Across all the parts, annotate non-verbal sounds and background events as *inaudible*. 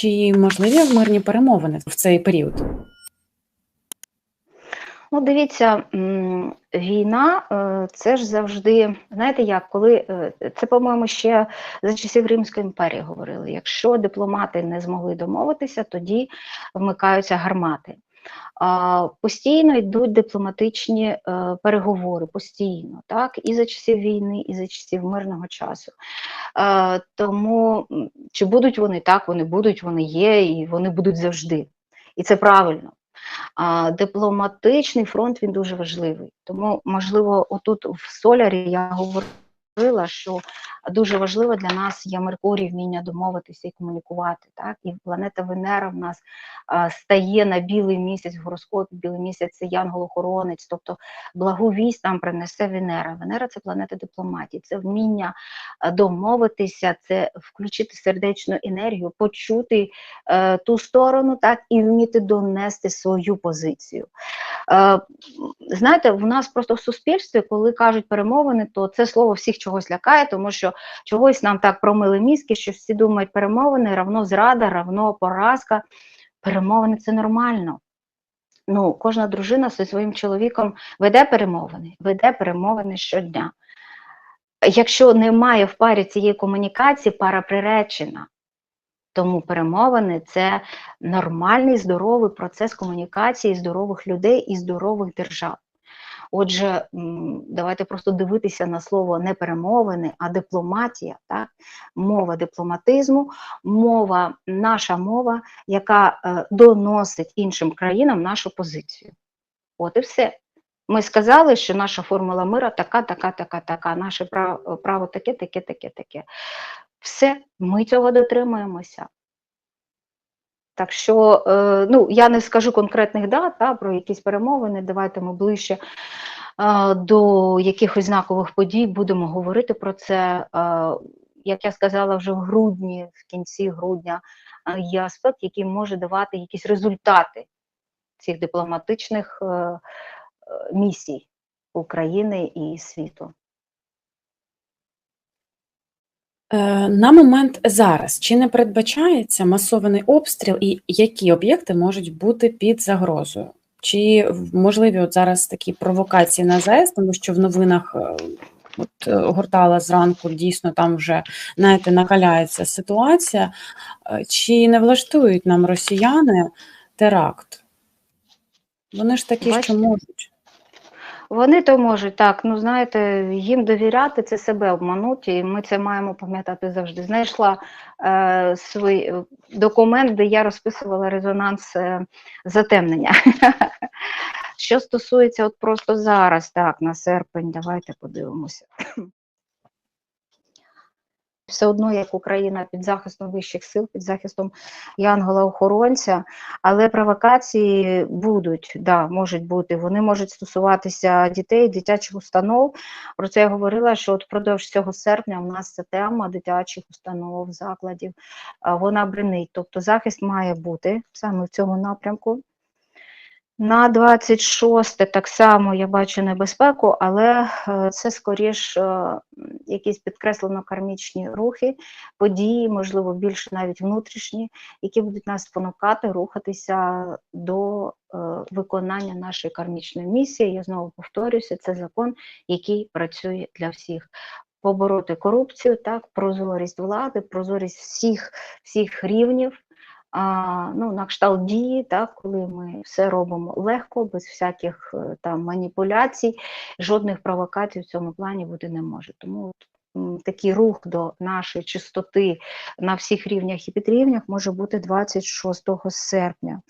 Чи можливі мирні перемовини в цей період? Ну, дивіться, війна е, це ж завжди, знаєте як, коли е, це, по-моєму, ще за часів Римської імперії говорили: якщо дипломати не змогли домовитися, тоді вмикаються гармати. Постійно йдуть дипломатичні е, переговори, постійно, так, і за часів війни, і за часів мирного часу. Тому чи будуть вони так, вони будуть, вони є, і вони будуть завжди. І це правильно. Дипломатичний фронт він дуже важливий. Тому, можливо, отут в Солярі я говорила, що дуже важливо для нас є Меркурій, вміння домовитися і комунікувати. Так? І планета Венера в нас стає на білий місяць в гороскопі, білий місяць це янгол-охоронець, тобто благу вість нам принесе Венера. Венера це планета дипломатії, це вміння домовитися, це включити сердечну енергію, почути е, ту сторону, так і вміти донести свою позицію. Е, Знаєте, в нас просто в суспільстві, коли кажуть перемовини, то це слово всіх чогось лякає, тому що чогось нам так промили мізки, що всі думають, перемовини равно зрада, равно поразка. Перемовини це нормально. Ну, Кожна дружина зі своїм чоловіком веде перемовини, веде перемовини щодня. Якщо немає в парі цієї комунікації, пара приречена. Тому перемовини це нормальний здоровий процес комунікації здорових людей і здорових держав. Отже, давайте просто дивитися на слово не перемовини, а дипломатія, так? мова дипломатизму, мова, наша мова, яка е, доносить іншим країнам нашу позицію. От і все. Ми сказали, що наша формула мира така, така, така, така, наше право, право таке, таке, таке, таке. Все, ми цього дотримуємося. Так що, е, ну, я не скажу конкретних дат та, про якісь перемовини, давайте ми ближче е, до якихось знакових подій будемо говорити про це. Е, як я сказала, вже в грудні, в кінці грудня, є аспект, який може давати якісь результати цих дипломатичних місій України і світу. Е, на момент зараз чи не передбачається масований обстріл і які об'єкти можуть бути під загрозою? Чи можливі от зараз такі провокації на ЗАЕС, тому що в новинах е, от е, гортала зранку дійсно там вже знаєте, накаляється ситуація, чи не влаштують нам росіяни теракт? Вони ж такі, Бачите? що можуть. Вони то можуть так, ну знаєте, їм довіряти це себе обманути, і ми це маємо пам'ятати завжди. Знайшла е, свій е, документ, де я розписувала резонанс е, затемнення. *laughs* Що стосується, от просто зараз, так, на серпень, давайте подивимося все одно як Україна під захистом вищих сил, під захистом Янгола-охоронця, але провокації будуть, да, можуть бути. Вони можуть стосуватися дітей, дитячих установ. Про це я говорила, що от впродовж цього серпня у нас ця тема дитячих установ, закладів, вона бринить. Тобто захист має бути саме в цьому напрямку. На 26 так само я бачу небезпеку, але е, це скоріш е, якісь підкреслено кармічні рухи, події, можливо, більше навіть внутрішні, які будуть нас спонукати рухатися до е, виконання нашої кармічної місії. Я знову повторюся, це закон, який працює для всіх. Побороти корупцію, так, прозорість влади, прозорість всіх, всіх рівнів ну, на кшталт дії, так, коли ми все робимо легко, без всяких е, там маніпуляцій, жодних провокацій в цьому плані бути не може. Тому такий рух до нашої чистоти на всіх рівнях і підрівнях може бути 26 серпня.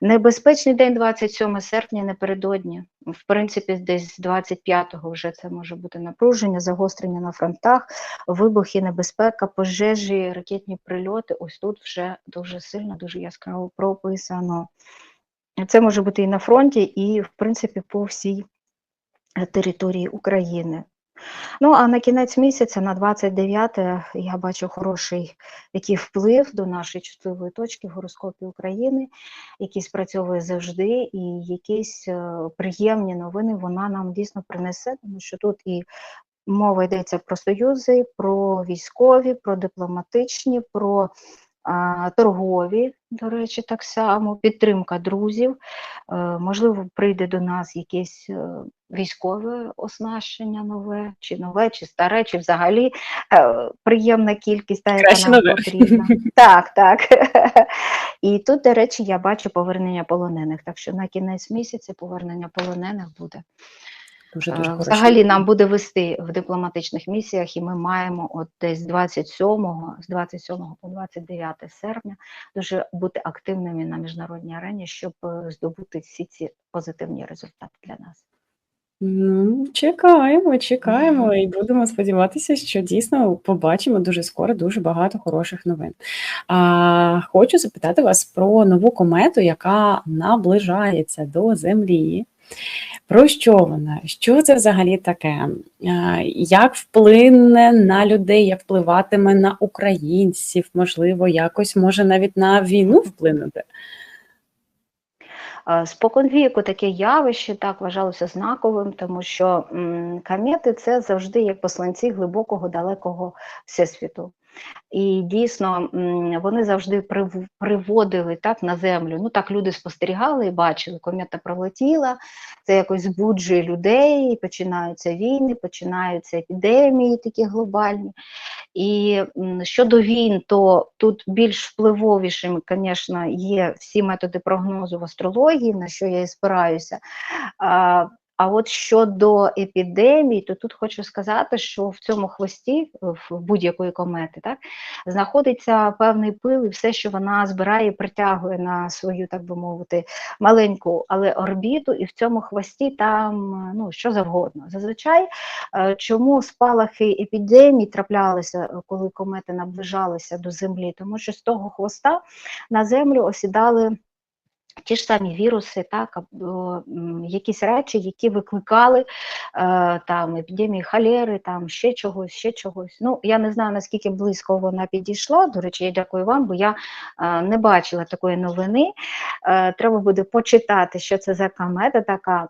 Небезпечний день 27 серпня напередодні. В принципі, десь 25-го вже це може бути напруження, загострення на фронтах, вибухи, небезпека, пожежі, ракетні прильоти. Ось тут вже дуже сильно, дуже яскраво прописано. Це може бути і на фронті, і, в принципі, по всій території України. Ну, а на кінець місяця, на 29 я бачу хороший який вплив до нашої чутливої точки в гороскопі України, який спрацьовує завжди, і якісь е, приємні новини вона нам дійсно принесе, тому що тут і мова йдеться про союзи, про військові, про дипломатичні, про торгові, до речі, так само, підтримка друзів. Е, Можливо, прийде до нас якесь е, військове оснащення нове, чи нове, чи старе, чи взагалі е, приємна кількість, та, яка нам нове. потрібна. *laughs* Так, так. І тут, до речі, я бачу повернення полонених. Так що на кінець місяця повернення полонених буде. Дуже Е, дуже хороші. Взагалі нам буде вести в дипломатичних місіях, і ми маємо от десь з 27, з 27 по 29 серпня дуже бути активними на міжнародній арені, щоб е, здобути всі ці позитивні результати для нас. Ну, чекаємо, чекаємо і будемо сподіватися, що дійсно побачимо дуже скоро дуже багато хороших новин. А, хочу запитати вас про нову комету, яка наближається до Землі. Про що вона? Що це взагалі таке? Як вплине на людей, як впливатиме на українців? Можливо, якось може навіть на війну вплинути? Споконвіку таке явище так вважалося знаковим, тому що м, комети це завжди як посланці глибокого далекого всесвіту. І дійсно вони завжди приводили так на землю. Ну так люди спостерігали і бачили, комета пролетіла, це якось збуджує людей, починаються війни, починаються епідемії такі глобальні. І щодо війн, то тут більш впливовішими, звісно, є всі методи прогнозу в астрології, на що я і спираюся. А, от щодо епідемій, то тут хочу сказати, що в цьому хвості, в будь-якої комети, так, знаходиться певний пил, і все, що вона збирає, притягує на свою, так би мовити, маленьку, але орбіту, і в цьому хвості там ну, що завгодно. Зазвичай, е, чому спалахи епідемій траплялися, е, коли комети наближалися до Землі? Тому що з того хвоста на землю осідали. Ті ж самі віруси, так, якісь речі, які викликали е, там епідемії холери, там ще чогось, ще чогось. Ну, я не знаю, наскільки близько вона підійшла. До речі, я дякую вам, бо я е, не бачила такої новини. Е, треба буде почитати, що це за комета така.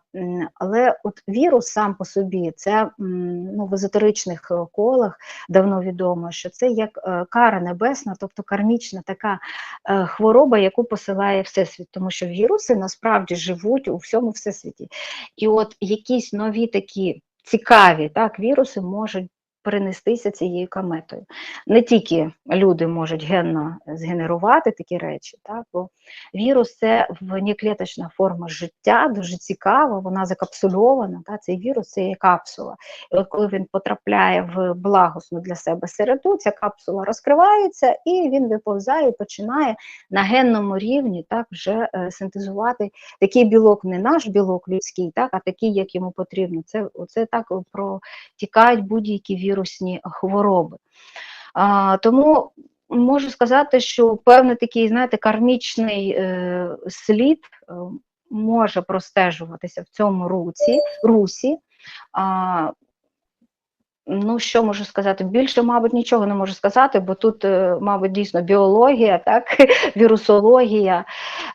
Але от вірус сам по собі, це ну, в езотеричних колах давно відомо, що це як кара небесна, тобто кармічна така хвороба, яку посилає Всесвіт, тому що віруси насправді живуть у всьому всесвіті. І от якісь нові такі цікаві так, віруси можуть перенестися цією кометою. Не тільки люди можуть генно згенерувати такі речі, так, бо вірус це внеклеточна форма життя, дуже цікава, вона закапсульована. Так, цей вірус це є капсула. І от коли він потрапляє в благосну для себе середу, ця капсула розкривається і він виповзає і починає на генному рівні так вже е, синтезувати такий білок, не наш білок людський, так, а такий, як йому потрібно. Це, це так протікають будь-які вірусні хвороби. А, тому можу сказати, що певний такий, знаєте, кармічний е, слід е, може простежуватися в цьому руці, русі. А, Ну, що можу сказати? Більше, мабуть, нічого не можу сказати, бо тут, е, мабуть, дійсно біологія, так, *laughs* вірусологія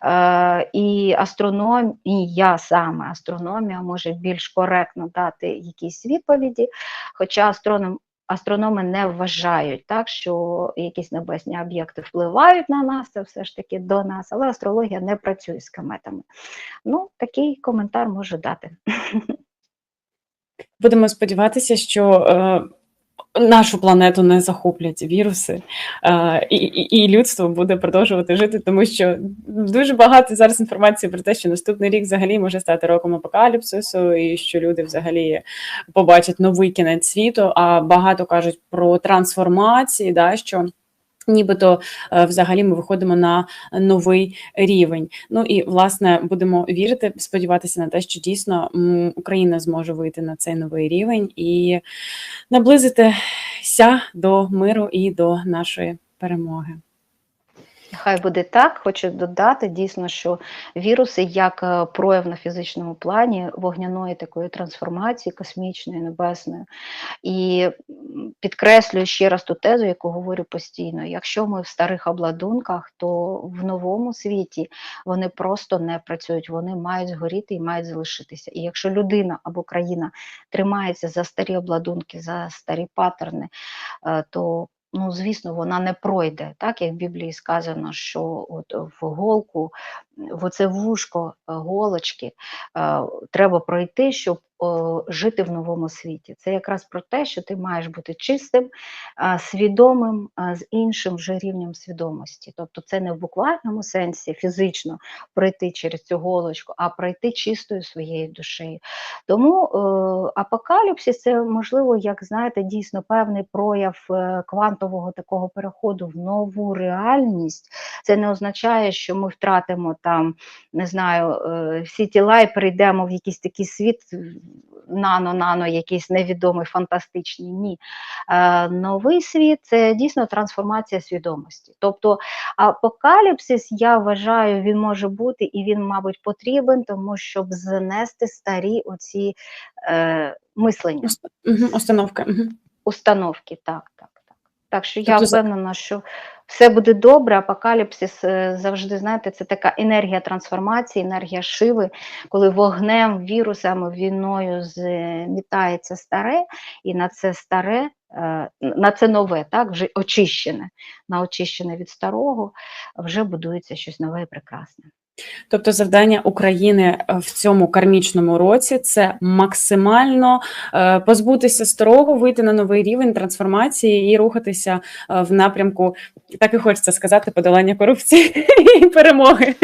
е, і астрономія саме астрономія може більш коректно дати якісь відповіді. Хоча астроном, астрономи не вважають, так, що якісь небесні об'єкти впливають на нас, це все ж таки до нас, але астрологія не працює з кометами. Ну, такий коментар можу дати. *laughs* Будемо сподіватися, що е, нашу планету не захоплять віруси, е, і, і, і людство буде продовжувати жити, тому що дуже багато зараз інформації про те, що наступний рік взагалі може стати роком апокаліпсису, і що люди взагалі побачать новий кінець світу. А багато кажуть про трансформації, да, що. Нібито е, взагалі ми виходимо на новий рівень. Ну і власне будемо вірити, сподіватися на те, що дійсно Україна зможе вийти на цей новий рівень і наблизитися до миру і до нашої перемоги. Хай буде так. Хочу додати дійсно, що віруси як е, прояв на фізичному плані вогняної такої трансформації, космічної, небесної. І підкреслюю ще раз ту тезу, яку говорю постійно: якщо ми в старих обладунках, то в новому світі вони просто не працюють, вони мають згоріти і мають залишитися. І якщо людина або країна тримається за старі обладунки, за старі паттерни, е, то ну звісно, вона не пройде, так як в Біблії сказано, що от в голку, в оце вушко е, голочки е, треба пройти, щоб жити в новому світі. Це якраз про те, що ти маєш бути чистим, свідомим з іншим вже рівнем свідомості. Тобто, це не в буквальному сенсі фізично пройти через цю голочку, а пройти чистою своєю душею. Тому е, апокаліпсис це можливо, як знаєте, дійсно певний прояв е, квантового такого переходу в нову реальність. Це не означає, що ми втратимо там, не знаю, е, всі тіла і перейдемо в якийсь такий світ нано-нано, якийсь невідомий, фантастичний. Ні. Е, новий світ це дійсно трансформація свідомості. Тобто апокаліпсис, я вважаю, він може бути і він, мабуть, потрібен, тому щоб знести старі оці е, мислення, Установка. установки. Так, так, так. Так що я Тобто за- впевнена, що все буде добре. Апокаліпсис е, завжди, знаєте, це така енергія трансформації, енергія шиви, коли вогнем, вірусами, війною змітається старе, і на це старе, е, на це нове, так, вже очищене, на очищене від старого, вже будується щось нове і прекрасне. Тобто завдання України е, в цьому кармічному році це максимально е, позбутися старого, вийти на новий рівень трансформації і рухатися е, в напрямку, так і хочеться сказати, подолання корупції *laughs* і перемоги.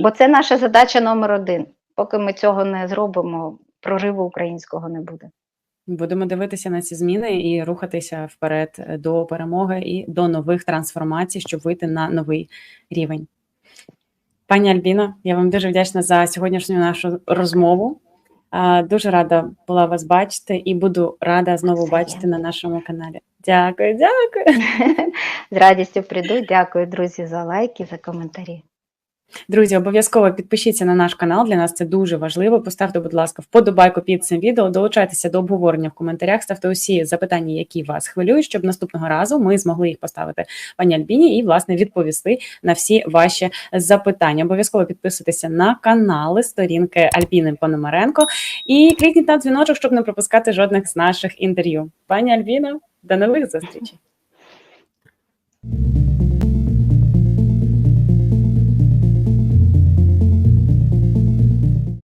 Бо, це наша задача номер один. Поки ми цього не зробимо, прориву українського не буде. Будемо дивитися на ці зміни і рухатися вперед до перемоги і до нових трансформацій, щоб вийти на новий рівень. Пані Альбіно, я вам дуже вдячна за сьогоднішню нашу розмову. Дуже рада була вас бачити і буду рада знову бачити на нашому каналі. Дякую, дякую. *laughs* З радістю прийду. Дякую, друзі, за лайки, за коментарі. Друзі, обов'язково підпишіться на наш канал. Для нас це дуже важливо. Поставте, будь ласка, вподобайку під цим відео. Долучайтеся до обговорення в коментарях. Ставте усі запитання, які вас хвилюють, щоб наступного разу ми змогли їх поставити пані Альбіні і власне відповісти на всі ваші запитання. Обов'язково підписуйтеся на канали, сторінки Альбіни Пономаренко і клікніть на дзвіночок, щоб не пропускати жодних з наших інтерв'ю. Пані Альбіно, до нових зустрічей.